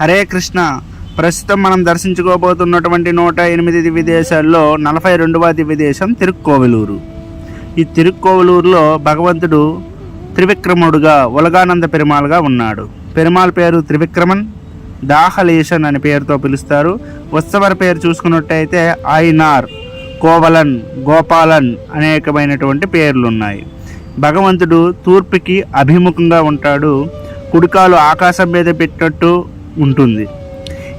హరే కృష్ణ. ప్రస్తుతం మనం దర్శించుకోబోతున్నటువంటి నూట ఎనిమిది దివ్యదేశాల్లో నలభై రెండవ దివ్యదేశం తిరుక్కోవిలూరు. ఈ తిరుక్కోవిలూరులో భగవంతుడు త్రివిక్రముడుగా ఉలగానంద పెరుమాళ్గా ఉన్నాడు. పెరుమాళ్ పేరు త్రివిక్రమన్ దాహలేషన్ అనే పేరుతో పిలుస్తారు. ఉత్సవర పేరు చూసుకున్నట్టయితే ఐనార్ కోవలన్ గోపాలన్ అనేకమైనటువంటి పేర్లు ఉన్నాయి భగవంతుడు తూర్పుకి అభిముఖంగా ఉంటాడు. కుడికాలు ఆకాశం మీద పెట్టినట్టు ఉంటుంది.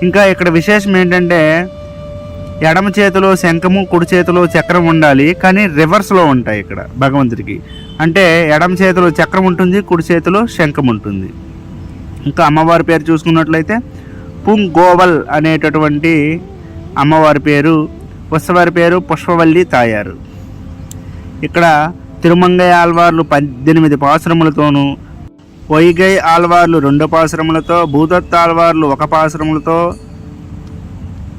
ఇంకా ఇక్కడ విశేషం ఏంటంటే ఎడమ చేతిలో శంఖము కుడి చేతిలో చక్రం ఉండాలి కానీ రివర్స్లో ఉంటాయి ఇక్కడ భగవంతుడికి. అంటే ఎడమ చేతిలో చక్రం ఉంటుంది కుడి చేతిలో శంఖం ఉంటుంది. ఇంకా అమ్మవారి పేరు చూసుకున్నట్లయితే పుంగోవల్ అనేటటువంటి అమ్మవారి పేరు ఉత్సవారి పేరు పుష్పవల్లి తాయారు. ఇక్కడ తిరుమంగయ్య ఆల్వార్లు పద్దెనిమిది పాసురములతోనూ వైగై ఆల్వార్లు రెండు పాసురములతో భూదత్త ఆల్వార్లు ఒక పాసురములతో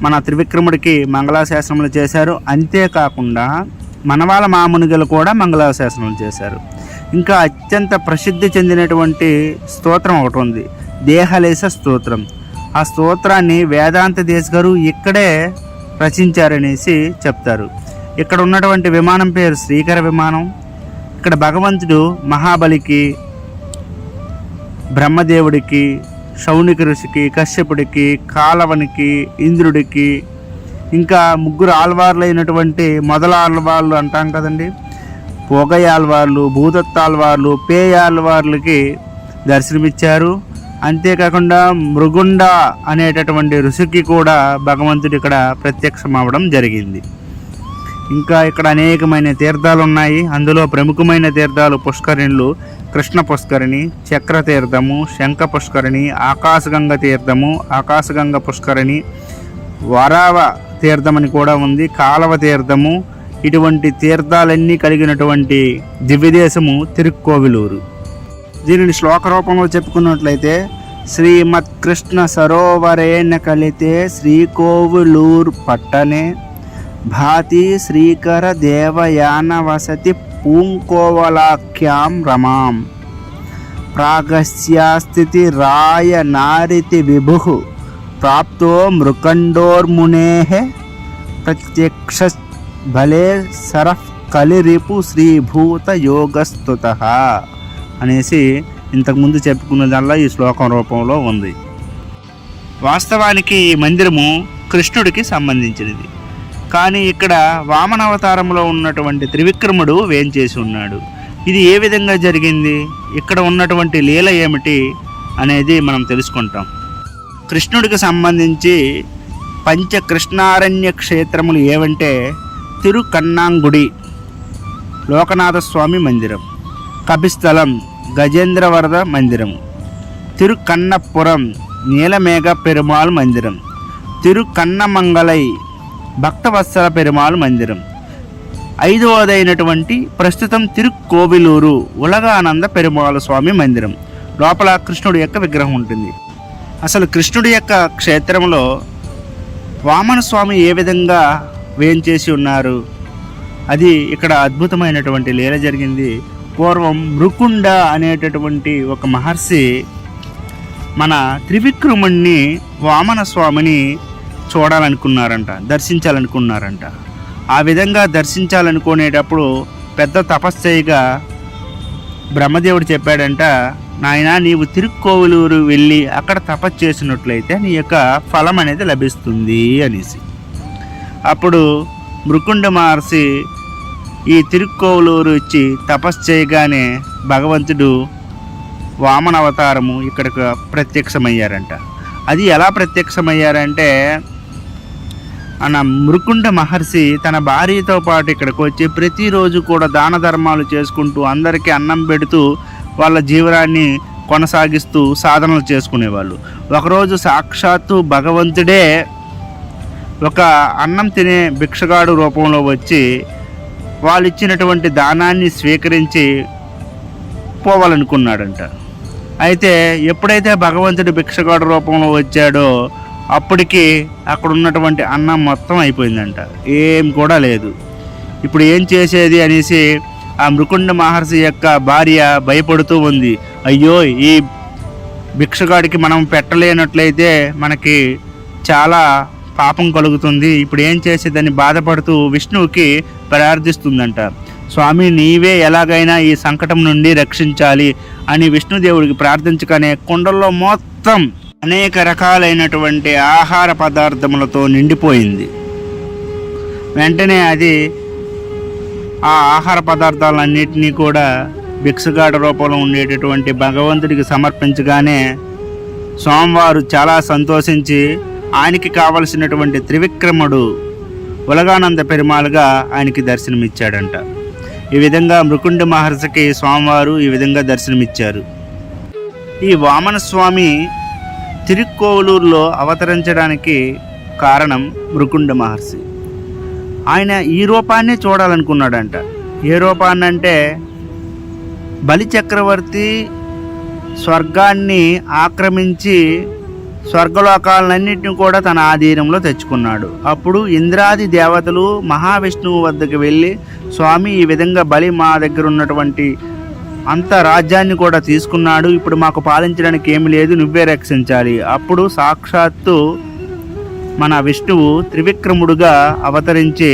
మన త్రివిక్రముడికి మంగళాశాసనములు చేశారు. అంతేకాకుండా మనవాళ్ళ మామునిగలు కూడా మంగళాశాసనములు చేశారు. ఇంకా అత్యంత ప్రసిద్ధి చెందినటువంటి స్తోత్రం ఒకటి ఉంది. దేహలేశ స్తోత్రం. ఆ స్తోత్రాన్ని వేదాంత దేశ్ గారు ఇక్కడే రచించారనేసి చెప్తారు. ఇక్కడ ఉన్నటువంటి విమానం పేరు శ్రీకర విమానం. ఇక్కడ భగవంతుడు మహాబలికి బ్రహ్మదేవుడికి శౌనిక ఋషికి కశ్యపుడికి కాలవనికి ఇంద్రుడికి ఇంకా ముగ్గురు ఆల్వార్లు అయినటువంటి మొదల ఆల్వార్లు అంటాం కదండి. పొగయాల్వార్లు భూతత్తాల్వార్లు పేయాల్వార్లకి దర్శనమిచ్చారు. అంతేకాకుండా మృగుండ అనేటటువంటి ఋషికి కూడా భగవంతుడు ఇక్కడ ప్రత్యక్షం జరిగింది. ఇంకా ఇక్కడ అనేకమైన తీర్థాలు ఉన్నాయి అందులో ప్రముఖమైన తీర్థాలు పుష్కరిణులు కృష్ణ పుష్కరిణి చక్ర తీర్థము శంఖ పుష్కరిణి ఆకాశగంగ తీర్థము ఆకాశగంగ పుష్కరిణి వరావ తీర్థమని కూడా ఉంది. కాలవ తీర్థము ఇటువంటి తీర్థాలన్నీ కలిగినటువంటి దివ్యదేశము తిరుక్కోవిలూరు. దీనిని శ్లోక రూపంలో చెప్పుకున్నట్లయితే శ్రీమత్ కృష్ణ సరోవరేణ కలితే శ్రీకోవిలూర్ పట్టణే భాతి శ్రీకర దేవయాన వసతి పూంకోవలాఖ్యాం రమాం. ప్రాగస్యాస్థితి రాయ నారితి విభు ప్రాప్తో మృకండోర్మునే ప్రత్యక్ష భలే సరఫ్ కలిరిపు శ్రీభూత యోగస్తుత అనేసి ఇంతకుముందు చెప్పుకున్నదల్లా ఈ శ్లోకం రూపంలో ఉంది. వాస్తవానికి ఈ మందిరము కృష్ణుడికి సంబంధించినది. కానీ ఇక్కడ వామన అవతారంలో ఉన్నటువంటి త్రివిక్రముడు వేంచేసి ఉన్నాడు. ఇది ఏ విధంగా జరిగింది? ఇక్కడ ఉన్నటువంటి లీల ఏమిటి? అనేది మనం తెలుసుకుంటాం. కృష్ణుడికి సంబంధించి పంచ కృష్ణారణ్య క్షేత్రములు ఏవంటే తిరుకన్నాంగుడి లోకనాథస్వామి మందిరం కపిస్థలం గజేంద్రవరద మందిరం తిరుకన్నపురం నీలమేఘ పెరుమాళ్ మందిరం తిరుకన్నమంగళై భక్తవత్సల పెరుమాళ్ మందిరం ఐదవదైనటువంటి ప్రస్తుతం తిరుక్కోవిలూరు ఉలగానంద పెరుమాళ స్వామి మందిరం. లోపల కృష్ణుడి యొక్క విగ్రహం ఉంటుంది. అసలు కృష్ణుడి యొక్క క్షేత్రంలో వామన స్వామి ఏ విధంగా వేంచేసి ఉన్నారు? అది ఇక్కడ అద్భుతమైనటువంటి లీల జరిగింది. పూర్వం మృకుండ అనేటటువంటి ఒక మహర్షి మన త్రివిక్రముణ్ణి వామన స్వామిని చూడాలనుకున్నారంట దర్శించాలనుకున్నారంట. ఆ విధంగా దర్శించాలనుకునేటప్పుడు పెద్ద తపస్సయిగా బ్రహ్మదేవుడు చెప్పాడంట నాయన నీవు తిరుక్కోవలూరు వెళ్ళి అక్కడ తపస్సు చేసినట్లయితే నీ యొక్క ఫలం అనేది లభిస్తుంది అనేసి. అప్పుడు మృకుండ మహర్షి ఈ తిరుక్కోవలూరు ఇచ్చి తపస్సు చేయగానే భగవంతుడు వామన అవతారము ఇక్కడికి ప్రత్యక్షమయ్యారంట. అది ఎలా ప్రత్యక్షమయ్యారంటే అన్న మృకుండ మహర్షి తన భార్యతో పాటు ఇక్కడికి వచ్చి ప్రతిరోజు కూడా దాన ధర్మాలు చేసుకుంటూ అందరికీ అన్నం పెడుతూ వాళ్ళ జీవనాన్ని కొనసాగిస్తూ సాధనలు చేసుకునేవాళ్ళు. ఒకరోజు సాక్షాత్తు భగవంతుడే ఒక అన్నం తినే భిక్షగాడు రూపంలో వచ్చి వాళ్ళు ఇచ్చినటువంటి దానాన్ని స్వీకరించి పోవాలనుకున్నాడంట. అయితే ఎప్పుడైతే భగవంతుడి భిక్షగాడు రూపంలో వచ్చాడో అప్పటికి అక్కడ ఉన్నటువంటి అన్నం మొత్తం అయిపోయిందంట. ఏం కూడా లేదు. ఇప్పుడు ఏం చేసేది అనేసి ఆ మృకుండ మహర్షి యొక్క భార్య భయపడుతూ ఉంది. అయ్యో ఈ భిక్షగాడికి మనం పెట్టలేనట్లయితే మనకి చాలా పాపం కలుగుతుంది. ఇప్పుడు ఏం చేసేదని బాధపడుతూ విష్ణువుకి ప్రార్థిస్తుందంట. స్వామి నీవే ఎలాగైనా ఈ సంకటం నుండి రక్షించాలి అని విష్ణుదేవుడికి ప్రార్థించగానే కుండల్లో మొత్తం అనేక రకాలైనటువంటి ఆహార పదార్థములతో నిండిపోయింది. వెంటనే అది ఆ ఆహార పదార్థాలన్నింటినీ కూడా భిక్షగాడ రూపంలో ఉండేటటువంటి భగవంతుడికి సమర్పించగానే స్వామివారు చాలా సంతోషించి ఆయనకి కావలసినటువంటి త్రివిక్రముడు ఉలగానంద పెరుమాలుగా ఆయనకి దర్శనమిచ్చాడంట. ఈ విధంగా మృకుండ మహర్షికి స్వామివారు ఈ విధంగా దర్శనమిచ్చారు. ఈ వామన స్వామి తిరుక్కోవలూరులో అవతరించడానికి కారణం మృకుండ మహర్షి. ఆయన ఈ రూపాన్నే చూడాలనుకున్నాడంట. ఏ రూపాన్ని అంటే బలి చక్రవర్తి స్వర్గాన్ని ఆక్రమించి స్వర్గలోకాలన్నింటిని కూడా తన ఆధీనంలో తెచ్చుకున్నాడు. అప్పుడు ఇంద్రాది దేవతలు మహావిష్ణువు వద్దకు వెళ్ళి స్వామి ఈ విధంగా బలి మా దగ్గర ఉన్నటువంటి అంత రాజ్యాన్ని కూడా తీసుకున్నాడు. ఇప్పుడు మాకు పాలించడానికి ఏమి లేదు నువ్వే రక్షించాలి. అప్పుడు సాక్షాత్తు మన విష్ణువు త్రివిక్రముడుగా అవతరించి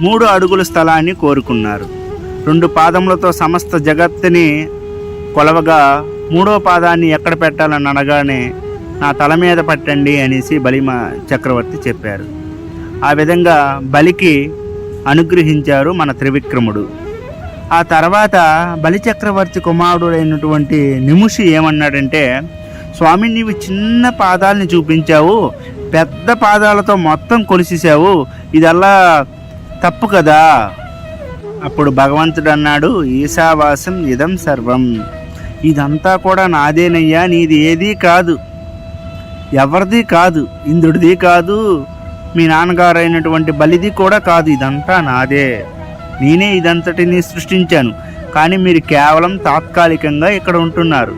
మూడు అడుగుల స్థలాన్ని కోరుకున్నారు. రెండు పాదములతో సమస్త జగత్తుని కొలవగా మూడో పాదాన్ని ఎక్కడ పెట్టాలని అనగానే నా తల మీద పట్టండి అనేసి బలిమ చక్రవర్తి చెప్పారు. ఆ విధంగా బలికి అనుగ్రహించారు మన త్రివిక్రముడు. ఆ తర్వాత బలిచక్రవర్తి కుమారుడైనటువంటి నిముషి ఏమన్నాడంటే స్వామి నీవు చిన్న పాదాలని చూపించావు పెద్ద పాదాలతో మొత్తం కొలిసేసావు ఇదల్లా తప్పు కదా? అప్పుడు భగవంతుడు అన్నాడు ఈశావాసం ఇదం సర్వం. ఇదంతా కూడా నాదేనయ్యా నీది ఏదీ కాదు. ఎవరిది కాదు ఇంద్రుడిది కాదు మీ నాన్నగారు అయినటువంటి బలిది కూడా కాదు ఇదంతా నాదే. నేనే ఇదంతటిని సృష్టించాను. కానీ మీరు కేవలం తాత్కాలికంగా ఇక్కడ ఉంటున్నారు.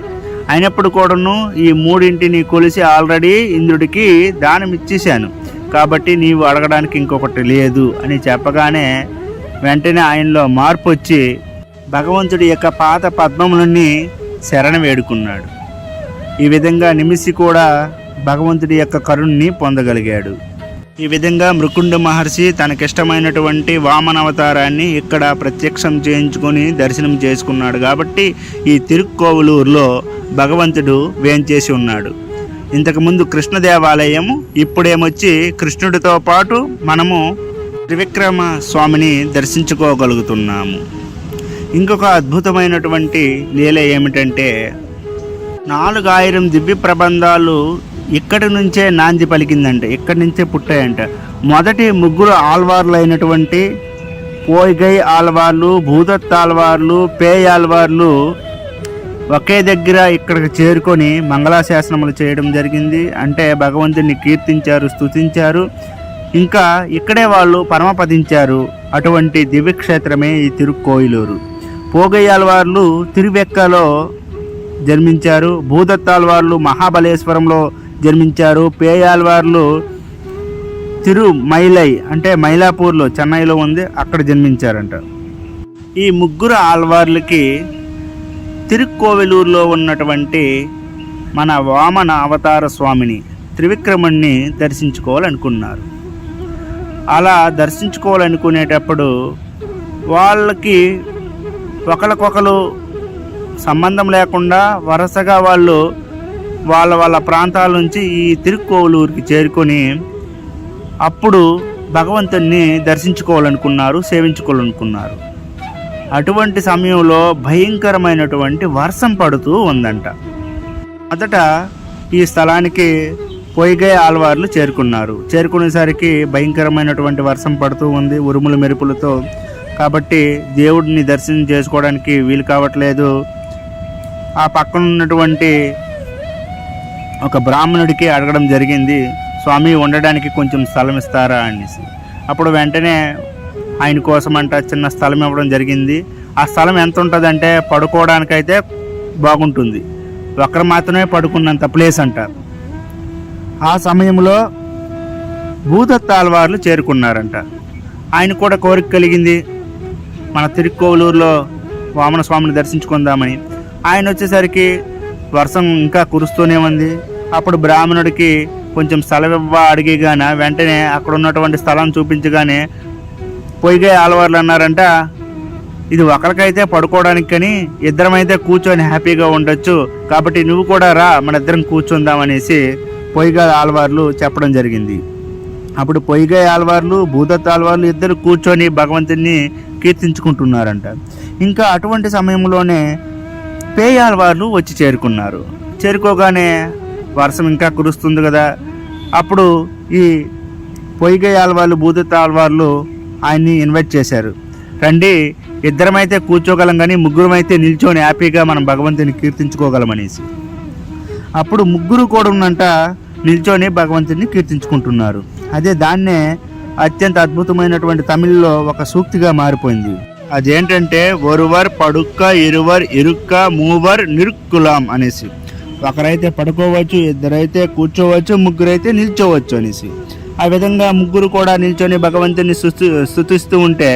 అయినప్పుడు కూడాను ఈ మూడింటిని కొలిసి ఆల్రెడీ ఇంద్రుడికి దానం ఇచ్చేశాను కాబట్టి నీవు అడగడానికి ఇంకొకటి లేదు అని చెప్పగానే వెంటనే ఆయనలో మార్పు వచ్చి భగవంతుడి యొక్క పాత పద్మములన్నీ శరణ వేడుకున్నాడు. ఈ విధంగా నిమిసి కూడా భగవంతుడి యొక్క కరుణ్ణి పొందగలిగాడు. ఈ విధంగా మృకుండ మహర్షి తనకిష్టమైనటువంటి వామన అవతారాన్ని ఇక్కడ ప్రత్యక్షం చేయించుకొని దర్శనం చేసుకున్నాడు కాబట్టి ఈ తిరుక్కోవలూరులో భగవంతుడు వేంచేసి ఉన్నాడు. ఇంతకుముందు కృష్ణదేవాలయం ఇప్పుడేమొచ్చి కృష్ణుడితో పాటు మనము త్రివిక్రమ స్వామిని దర్శించుకోగలుగుతున్నాము. ఇంకొక అద్భుతమైనటువంటి లీల ఏమిటంటే నాలుగు ఆయిరం దివ్య ప్రబంధాలు ఇక్కడి నుంచే నాంది పలికిందంట ఇక్కడి నుంచే పుట్టాయంట. మొదటి ముగ్గురు ఆల్వార్లు అయినటువంటి పోయిగై ఆల్వార్లు భూదత్ ఆల్వార్లు పేయ్ ఆల్వార్లు ఒకే దగ్గర ఇక్కడికి చేరుకొని మంగళాశాసనములు చేయడం జరిగింది. అంటే భగవంతుడిని కీర్తించారు స్తుతించారు. ఇంకా ఇక్కడే వాళ్ళు పరమపదించారు అటువంటి దివ్యక్షేత్రమే ఈ తిరుక్కోయిలూరు. పోగయ్యాల్వార్లు తిరువెక్కలో జన్మించారు. భూదత్తాల్వార్లు మహాబలేశ్వరంలో జన్మించారు. పేయాల్వార్లు తిరుమైలై అంటే మైలాపూర్లో చెన్నైలో ఉంది అక్కడ జన్మించారంట. ఈ ముగ్గురు ఆల్వార్లకి తిరుక్కోవెలూరులో ఉన్నటువంటి మన వామన అవతార స్వామిని త్రివిక్రముణ్ణి దర్శించుకోవాలనుకున్నారు. అలా దర్శించుకోవాలనుకునేటప్పుడు వాళ్ళకి ఒకరికొకరు సంబంధం లేకుండా వరుసగా వాళ్ళు వాళ్ళ వాళ్ళ ప్రాంతాల నుంచి ఈ తిరుక్కోవలూరుకి చేరుకొని అప్పుడు భగవంతుణ్ణి దర్శించుకోవాలనుకున్నారు సేవించుకోవాలనుకున్నారు. అటువంటి సమయంలో భయంకరమైనటువంటి వర్షం పడుతూ ఉందంట. మొదట ఈ స్థలానికి పొయ్యిగై ఆల్వార్లు చేరుకున్నారు. చేరుకునేసరికి భయంకరమైనటువంటి వర్షం పడుతూ ఉంది ఉరుముల మెరుపులతో. కాబట్టి దేవుడిని దర్శనం చేసుకోవడానికి వీలు కావట్లేదు. ఆ పక్కన ఉన్నటువంటి ఒక బ్రాహ్మణుడికి అడగడం జరిగింది స్వామి ఉండడానికి కొంచెం స్థలం ఇస్తారా? అనేసి. అప్పుడు వెంటనే ఆయన కోసమంట చిన్న స్థలం ఇవ్వడం జరిగింది. ఆ స్థలం ఎంత ఉంటుందంటే పడుకోవడానికైతే బాగుంటుంది. ఒక్కరు మాత్రమే పడుకున్నంత ప్లేస్ అంటారు ఆ సమయంలో భూదత్తాల్వార్లు చేరుకున్నారంట. ఆయన కూడా కోరిక కలిగింది మన తిరుక్కోవలూరులో వామన స్వామిని దర్శించుకుందామని. ఆయన వచ్చేసరికి వర్షం ఇంకా కురుస్తూనే ఉంది. అప్పుడు బ్రాహ్మణుడికి కొంచెం సెలవివ్వ అడిగిగాన వెంటనే అక్కడ ఉన్నటువంటి స్థలం చూపించగానే పొయ్యిగా ఆలవార్లు అన్నారంట. ఇది ఒకరికైతే పడుకోవడానికి కానీ ఇద్దరమైతే కూర్చొని హ్యాపీగా ఉండొచ్చు. కాబట్టి నువ్వు కూడా రా మన ఇద్దరం కూర్చుందాం అనేసి పొయ్యిగా ఆలవార్లు చెప్పడం జరిగింది. అప్పుడు పొయ్యిగా ఆలవార్లు భూదత్ ఆలవార్లు ఇద్దరు కూర్చొని భగవంతుని కీర్తించుకుంటున్నారంట. ఇంకా అటువంటి సమయంలోనే పేయాలవార్లు వచ్చి చేరుకున్నారు. చేరుకోగానే వర్షం ఇంకా కురుస్తుంది కదా. అప్పుడు ఈ పొయ్యిగయ్యాల వాళ్ళు భూదత్త ఆల్వార్లు ఆయన్ని ఇన్వైట్ చేశారు. రండి ఇద్దరమైతే కూర్చోగలం కానీ ముగ్గురమైతే నిల్చొని హ్యాపీగా మనం భగవంతుని కీర్తించుకోగలం అనేసి అప్పుడు ముగ్గురు కూడా ఉన్నంట నిల్చొని భగవంతుని కీర్తించుకుంటున్నారు. అదే దాన్నే అత్యంత అద్భుతమైనటువంటి తమిళ్ళో ఒక సూక్తిగా మారిపోయింది. అదేంటంటే ఒరువర్ పడుక్క ఇరువర్ ఇరుక్క మూవర్ నిరుక్కులాం అనేసి. ఒకరైతే పడుకోవచ్చు ఇద్దరైతే కూర్చోవచ్చు ముగ్గురైతే నిల్చోవచ్చు అనేసి. ఆ విధంగా ముగ్గురు కూడా నిల్చొని భగవంతుని స్తుతి స్థుతిస్తూ ఉంటే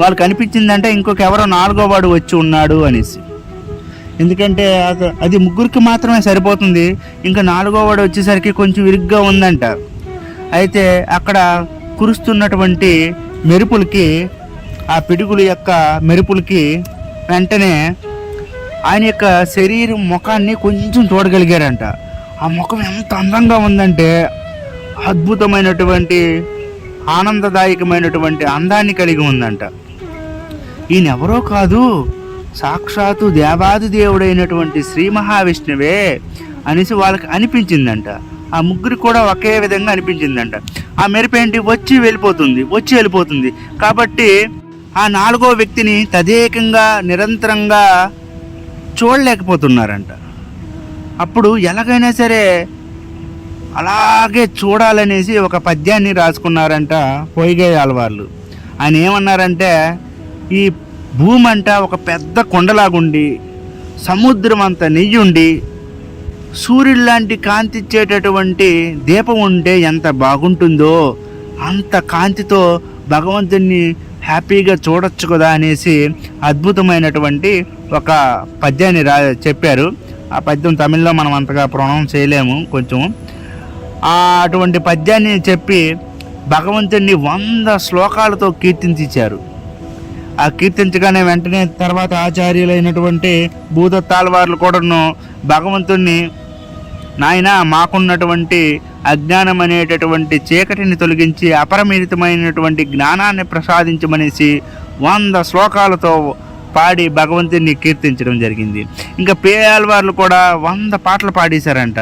వాళ్ళకి అనిపించిందంటే ఇంకొక ఎవరో నాలుగో వాడు వచ్చి ఉన్నాడు అనేసి. ఎందుకంటే అది ముగ్గురికి మాత్రమే సరిపోతుంది. ఇంకా నాలుగో వాడు వచ్చేసరికి కొంచెం ఇరుగ్గా ఉందంట. అయితే అక్కడ కురుస్తున్నటువంటి మెరుపులకి ఆ పిడుగుల యొక్క మెరుపులకి వెంటనే ఆయన యొక్క శరీరం ముఖాన్ని కొంచెం చూడగలిగారంట. ఆ ముఖం ఎంత అందంగా ఉందంటే అద్భుతమైనటువంటి ఆనందదాయకమైనటువంటి అందాన్ని కలిగి ఉందంట. ఈయన ఎవరో కాదు సాక్షాత్తు దేవాది దేవుడైనటువంటి శ్రీ మహావిష్ణువే అనేసి వాళ్ళకి అనిపించిందంట. ఆ ముగ్గురు కూడా ఒకే విధంగా అనిపించిందంట. ఆ మెరుపేంటి వచ్చి వెళ్ళిపోతుంది వచ్చి వెళ్ళిపోతుంది. కాబట్టి ఆ నాలుగో వ్యక్తిని తదేకంగా నిరంతరంగా చూడలేకపోతున్నారంట. అప్పుడు ఎలాగైనా సరే అలాగే చూడాలనేసి ఒక పద్యాన్ని రాసుకున్నారంట పొయ్యిగే ఆలవార్లు ఆయన ఏమన్నారంటే ఈ భూమి అంట ఒక పెద్ద కొండలాగుండి సముద్రం అంత నెయ్యుండి సూర్యుడు లాంటి కాంతి ఇచ్చేటటువంటి దీపం ఉంటే ఎంత బాగుంటుందో అంత కాంతితో భగవంతుని హ్యాపీగా చూడొచ్చు కదా అనేసి అద్భుతమైనటువంటి ఒక పద్యాన్ని రా చెప్పారు. ఆ పద్యం తమిళ్ళో మనం అంతగా ప్రొనౌన్స్ చేయలేము కొంచెం. అటువంటి పద్యాన్ని చెప్పి భగవంతుడిని వంద శ్లోకాలతో కీర్తించారు ఆ కీర్తించగానే వెంటనే తర్వాత ఆచార్యులైనటువంటి భూదత్తాలవార్లు కూడాను భగవంతుణ్ణి నాయన మాకున్నటువంటి అజ్ఞానం అనేటటువంటి చీకటిని తొలగించి అపరిమితమైనటువంటి జ్ఞానాన్ని ప్రసాదించమనేసి వంద శ్లోకాలతో పాడి భగవంతుని కీర్తించడం జరిగింది. ఇంకా పేయాల్వార్లు కూడా వంద పాటలు పాడేశారంట.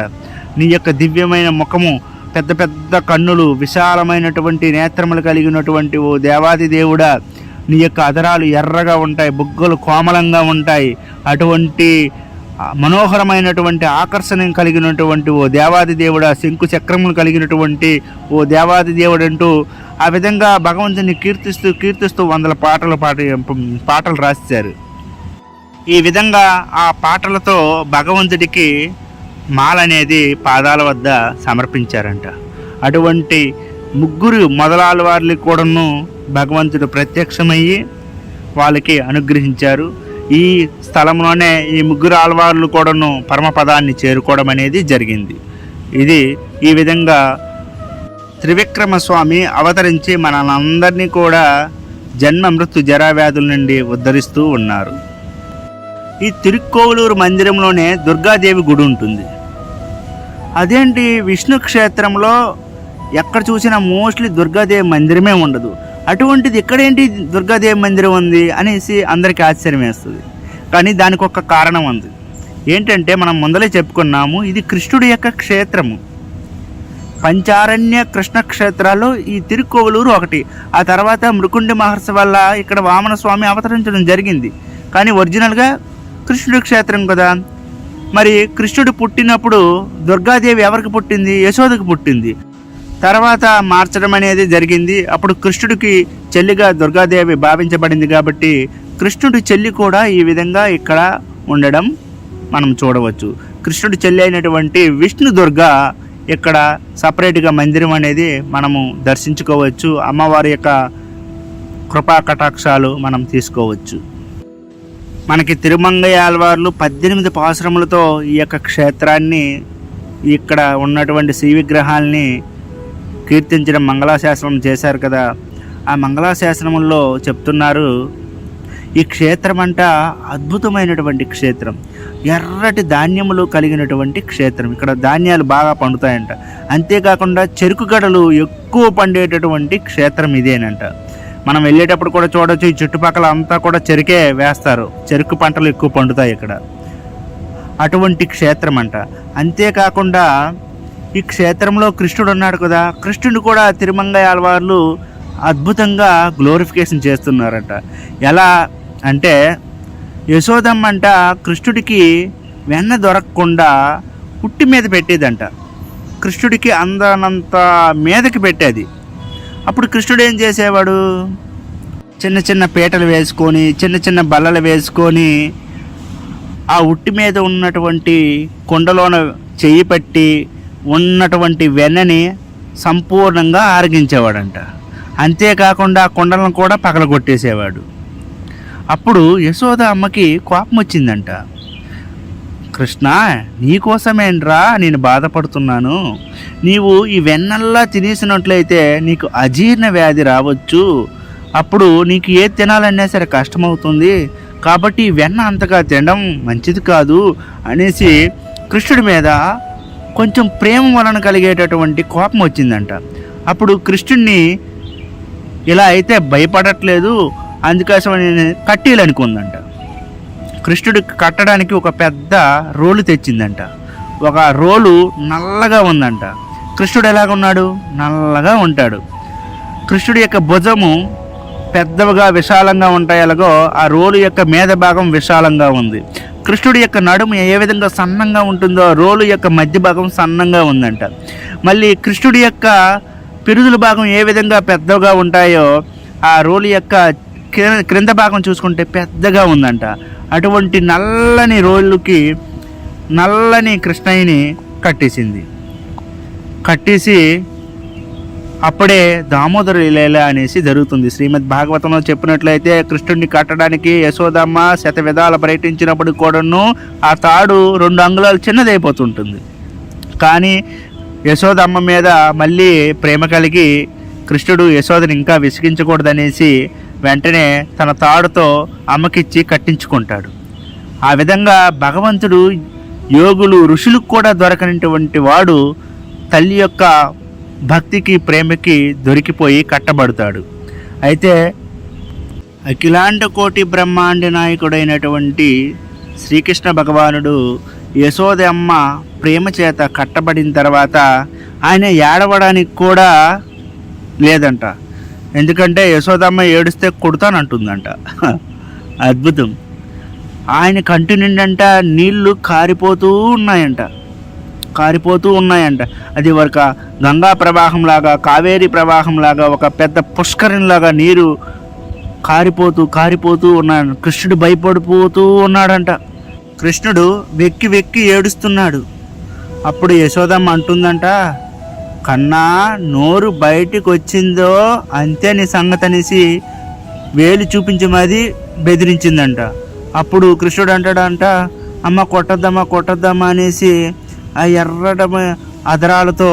నీ యొక్క దివ్యమైన ముఖము పెద్ద పెద్ద కన్నులు విశాలమైనటువంటి నేత్రములు కలిగినటువంటి ఓ దేవాది దేవుడా నీ యొక్క అదరాలు ఎర్రగా ఉంటాయి బుగ్గలు కోమలంగా ఉంటాయి. అటువంటి మనోహరమైనటువంటి ఆకర్షణ కలిగినటువంటి ఓ దేవాది దేవుడు శంకు చక్రములు కలిగినటువంటి ఓ దేవాది దేవుడు అంటూ ఆ విధంగా భగవంతుని కీర్తిస్తూ కీర్తిస్తూ వందల పాటలు పాట పాటలు రాశారు. ఈ విధంగా ఆ పాటలతో భగవంతుడికి మాల అనేది పాదాల వద్ద సమర్పించారంట. అటువంటి ముగ్గురు మొదలాల వారికి కూడాను భగవంతుడు ప్రత్యక్షమయ్యి వాళ్ళకి అనుగ్రహించారు. ఈ స్థలంలోనే ఈ ముగ్గురు ఆలవార్లు కూడాను పరమపదాన్ని చేరుకోవడం అనేది జరిగింది. ఇది ఈ విధంగా త్రివిక్రమ స్వామి అవతరించి మనలందరినీ కూడా జన్మ మృత్యు జరా వ్యాధుల నుండి ఉద్ధరిస్తూ ఉన్నారు. ఈ తిరుక్కోవలూరు మందిరంలోనే దుర్గాదేవి గుడి ఉంటుంది. అదేంటి విష్ణు క్షేత్రంలో ఎక్కడ చూసినా మోస్ట్లీ దుర్గాదేవి మందిరమే ఉండదు. అటువంటిది ఇక్కడేంటి దుర్గాదేవి మందిరం ఉంది అనేసి అందరికీ ఆశ్చర్యం వేస్తుంది. కానీ దానికి ఒక కారణం ఉంది. ఏంటంటే మనం ముందలే చెప్పుకున్నాము ఇది కృష్ణుడి యొక్క క్షేత్రము. పంచారణ్య కృష్ణ క్షేత్రాల్లో ఈ తిరుక్కోవలూరు ఒకటి. ఆ తర్వాత మృకుండి మహర్షి వల్ల ఇక్కడ వామన స్వామి అవతరించడం జరిగింది. కానీ ఒరిజినల్గా కృష్ణుడి క్షేత్రం కదా. మరి కృష్ణుడు పుట్టినప్పుడు దుర్గాదేవి ఎవరికి పుట్టింది? యశోదకి పుట్టింది. తర్వాత మార్చడం అనేది జరిగింది. అప్పుడు కృష్ణుడికి చెల్లిగా దుర్గాదేవి భావించబడింది కాబట్టి కృష్ణుడి చెల్లి కూడా ఈ విధంగా ఇక్కడ ఉండడం మనం చూడవచ్చు. కృష్ణుడి చెల్లి అయినటువంటి విష్ణు దుర్గ ఇక్కడ సపరేట్గా మందిరం అనేది మనము దర్శించుకోవచ్చు. అమ్మవారి యొక్క కృపా కటాక్షాలు మనం తీసుకోవచ్చు. మనకి తిరుమంగయ్య ఆల్వార్లు పద్దెనిమిది పాశ్రములతో ఈ యొక్క క్షేత్రాన్ని ఇక్కడ ఉన్నటువంటి శ్రీ విగ్రహాల్ని కీర్తించడం మంగళాశాసనం చేశారు కదా. ఆ మంగళాశాసనంలో చెప్తున్నారు ఈ క్షేత్రం అంట అద్భుతమైనటువంటి క్షేత్రం. ఎర్రటి ధాన్యములు కలిగినటువంటి క్షేత్రం. ఇక్కడ ధాన్యాలు బాగా పండుతాయంట. అంతేకాకుండా చెరుకు గడలు ఎక్కువ పండేటటువంటి క్షేత్రం ఇదేనంట. మనం వెళ్ళేటప్పుడు కూడా చూడొచ్చు ఈ చుట్టుపక్కల అంతా కూడా చెరుకే వేస్తారు. చెరుకు పంటలు ఎక్కువ పండుతాయి ఇక్కడ. అటువంటి క్షేత్రం అంట అంతేకాకుండా ఈ క్షేత్రంలో కృష్ణుడు ఉన్నాడు కదా కృష్ణుడు కూడా తిరుమంగయ్య ఆళ్వార్లు అద్భుతంగా గ్లోరిఫికేషన్ చేస్తున్నారట. ఎలా అంటే యశోదమ్మ అంట కృష్ణుడికి వెన్న దొరకకుండా పుట్టి మీద పెట్టేదంట. కృష్ణుడికి అందనంత మీదకి పెట్టేది. అప్పుడు కృష్ణుడు ఏం చేసేవాడు? చిన్న చిన్న పీటలు వేసుకొని చిన్న చిన్న బల్లలు వేసుకొని ఆ ఉట్టి మీద ఉన్నటువంటి కుండలోన చెయ్యి పట్టి ఉన్నటువంటి వెన్నని సంపూర్ణంగా ఆరగించేవాడంట. అంతేకాకుండా ఆ కుండలను కూడా పగలగొట్టేసేవాడు. అప్పుడు యశోద అమ్మకి కోపం వచ్చిందంట కృష్ణ నీకోసమేంట్రా నేను బాధపడుతున్నాను. నీవు ఈ వెన్నల్లా తినేసినట్లయితే నీకు అజీర్ణ వ్యాధి రావచ్చు. అప్పుడు నీకు ఏది తినాలన్నా సరే కష్టమవుతుంది. కాబట్టి వెన్న అంతగా తినడం మంచిది కాదు అనేసి కృష్ణుడి మీద కొంచెం ప్రేమ వలన కలిగేటటువంటి కోపం వచ్చిందంట. అప్పుడు కృష్ణుడిని ఇలా అయితే భయపడట్లేదు అందుకోసమని నేను అనుకుందంట. కృష్ణుడు కట్టడానికి ఒక పెద్ద రోలు తెచ్చిందంట. ఒక రోలు నల్లగా ఉందంట. కృష్ణుడు ఎలాగున్నాడు నల్లగా ఉంటాడు. కృష్ణుడి యొక్క భుజము పెద్దవిగా విశాలంగా ఉంటాయి ఎలాగో ఆ రోలు యొక్క మేధ భాగం విశాలంగా ఉంది. కృష్ణుడి యొక్క నడుము ఏ విధంగా సన్నంగా ఉంటుందో రోలు యొక్క మధ్య భాగం సన్నంగా ఉందంట. మళ్ళీ కృష్ణుడి యొక్క పిరుదుల భాగం ఏ విధంగా పెద్దగా ఉంటాయో ఆ రోలు యొక్క క్రింద భాగం చూసుకుంటే పెద్దగా ఉందంట. అటువంటి నల్లని రోళ్ళకి నల్లని కృష్ణయ్యని కట్టేసింది. కట్టేసి అప్పుడే దామోదర లీల అనేసి జరుగుతుంది. శ్రీమద్ భాగవతంలో చెప్పినట్లయితే కృష్ణుడిని కట్టడానికి యశోదమ్మ శత విధాలు ప్రయత్నించినప్పుడు కూడాను ఆ తాడు రెండు అంగుళాలు చిన్నదైపోతుంటుంది. కానీ యశోదమ్మ మీద మళ్ళీ ప్రేమ కలిగి కృష్ణుడు యశోదని ఇంకా విసిగించకూడదనేసి వెంటనే తన తాడుతో అమ్మకిచ్చి కట్టించుకుంటాడు. ఆ విధంగా భగవంతుడు యోగులు ఋషులకు కూడా దొరకనటువంటి వాడు తల్లి యొక్క భక్తికి ప్రేమకి దొరికిపోయి కట్టబడతాడు. అయితే అఖిలాండ కోటి బ్రహ్మాండ నాయకుడైనటువంటి శ్రీకృష్ణ భగవానుడు యశోదమ్మ ప్రేమ చేత కట్టబడిన తర్వాత ఆయన ఏడవడానికి కూడా లేదంట. ఎందుకంటే యశోదమ్మ ఏడిస్తే కొడతానంటుందంట. అద్భుతం. ఆయన కంటి నిండంట నీళ్ళు కారిపోతూ ఉన్నాయంట. కారిపోతూ ఉన్నాయంట. అది ఒక గంగా ప్రవాహంలాగా కావేరీ కావేరి ప్రవాహం లాగా ఒక పెద్ద పుష్కరంలాగా నీరు కారిపోతూ కారిపోతూ ఉన్నాడు కృష్ణుడు భయపడిపోతూ ఉన్నాడంట. కృష్ణుడు వెక్కి వెక్కి ఏడుస్తున్నాడు. అప్పుడు యశోదమ్మ అంటుందంట కన్నా నోరు బయటికి వచ్చిందో అంతే నీ సంగతి అనేసి వేలు చూపించమది బెదిరించిందంట. అప్పుడు కృష్ణుడు అంటాడంట అమ్మ కొట్టద్దమ్మా కొట్టద్దమ్మా అనేసి ఆ ఎర్రటమ అదరాలతో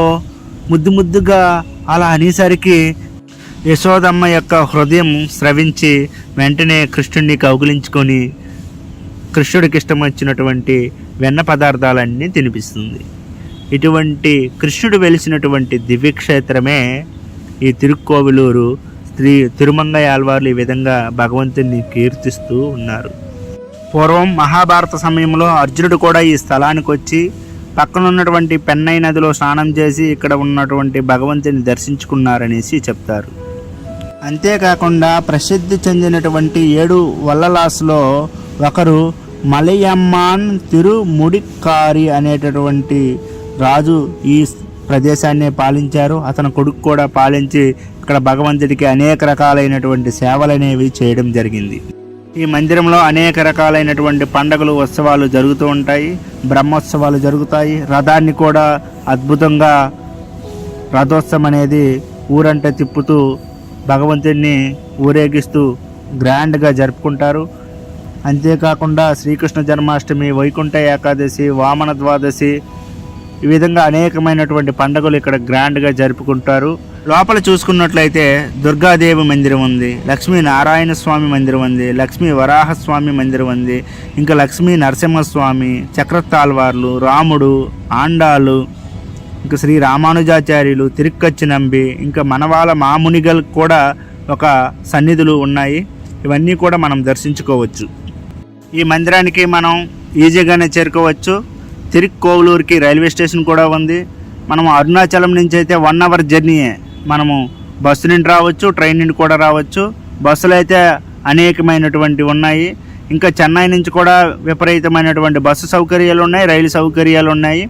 ముద్దు ముద్దుగా అలా అనేసరికి యశోదమ్మ యొక్క హృదయం స్రవించి వెంటనే కృష్ణుడిని కౌగులించుకొని కృష్ణుడికి ఇష్టం వచ్చినటువంటి వెన్న పదార్థాలన్నీ తినిపిస్తుంది. ఇటువంటి కృష్ణుడు వెలిసినటువంటి దివ్యక్షేత్రమే ఈ తిరుక్కోవిలూరు శ్రీ తిరుమంగయ్య ఆల్వార్లు ఈ విధంగా భగవంతుని కీర్తిస్తూ ఉన్నారు. పూర్వం మహాభారత సమయంలో అర్జునుడు కూడా ఈ స్థలానికి వచ్చి పక్కన ఉన్నటువంటి పెన్నై నదిలో స్నానం చేసి ఇక్కడ ఉన్నటువంటి భగవంతుని దర్శించుకున్నారనేసి చెప్తారు. అంతేకాకుండా ప్రసిద్ధి చెందినటువంటి ఏడు వల్లలాస్లో ఒకరు మలయమ్మాన్ తిరుముడిక్కారి అనేటటువంటి రాజు ఈ ప్రదేశాన్ని పాలించారు. అతని కొడుకు కూడా పాలించి ఇక్కడ భగవంతుడికి అనేక రకాలైనటువంటి సేవలనేవి చేయడం జరిగింది. ఈ మందిరంలో అనేక రకాలైనటువంటి పండగలు ఉత్సవాలు జరుగుతూ ఉంటాయి. బ్రహ్మోత్సవాలు జరుగుతాయి. రథాన్ని కూడా అద్భుతంగా రథోత్సవం అనేది ఊరంట తిప్పుతూ భగవంతుడిని ఊరేగిస్తూ గ్రాండ్గా జరుపుకుంటారు. అంతేకాకుండా శ్రీకృష్ణ జన్మాష్టమి వైకుంఠ ఏకాదశి వామన ద్వాదశి ఈ విధంగా అనేకమైనటువంటి పండుగలు ఇక్కడ గ్రాండ్గా జరుపుకుంటారు. లోపల చూసుకున్నట్లయితే దుర్గాదేవి మందిరం ఉంది లక్ష్మీ నారాయణ స్వామి మందిరం ఉంది లక్ష్మీ వరాహస్వామి మందిరం ఉంది ఇంకా లక్ష్మీ నరసింహస్వామి చక్రతాల్వార్లు రాముడు ఆండాలు ఇంకా శ్రీ రామానుజాచార్యులు తిరుక్కచ్చి నంబి ఇంకా మనవాల మామునిగల్ కూడా ఒక సన్నిధులు ఉన్నాయి. ఇవన్నీ కూడా మనం దర్శించుకోవచ్చు. ఈ మందిరానికి మనం ఈజీగానే చేరుకోవచ్చు. తిరుక్కోవలూరుకి రైల్వే స్టేషన్ కూడా ఉంది. మనం అరుణాచలం నుంచి అయితే వన్ అవర్ జర్నీయే మనము బస్సు నుండి రావచ్చు ట్రైన్ నుండి కూడా రావచ్చు. బస్సులు అయితే అనేకమైనటువంటి ఉన్నాయి. ఇంకా చెన్నై నుంచి కూడా విపరీతమైనటువంటి బస్సు సౌకర్యాలు ఉన్నాయి రైలు సౌకర్యాలు ఉన్నాయి.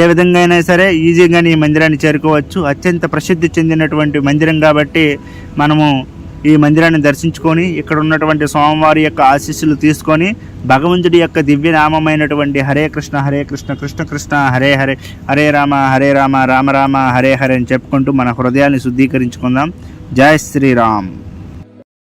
ఏ విధంగా అయినా సరే ఈజీగానే ఈ మందిరాన్ని చేరుకోవచ్చు. అత్యంత ప్రసిద్ధి చెందినటువంటి మందిరం కాబట్టి మనము ఈ మందిరాన్ని దర్శించుకొని ఇక్కడ ఉన్నటువంటి స్వామివారి యొక్క ఆశీస్సులు తీసుకొని భగవంతుడి యొక్క దివ్యనామమైనటువంటి హరే కృష్ణ హరే కృష్ణ కృష్ణ కృష్ణ హరే హరే హరే రామ హరే రామ రామ రామ హరే హరే అని చెప్పుకుంటూ మన హృదయాన్ని శుద్ధీకరించుకుందాం. జై శ్రీరామ్.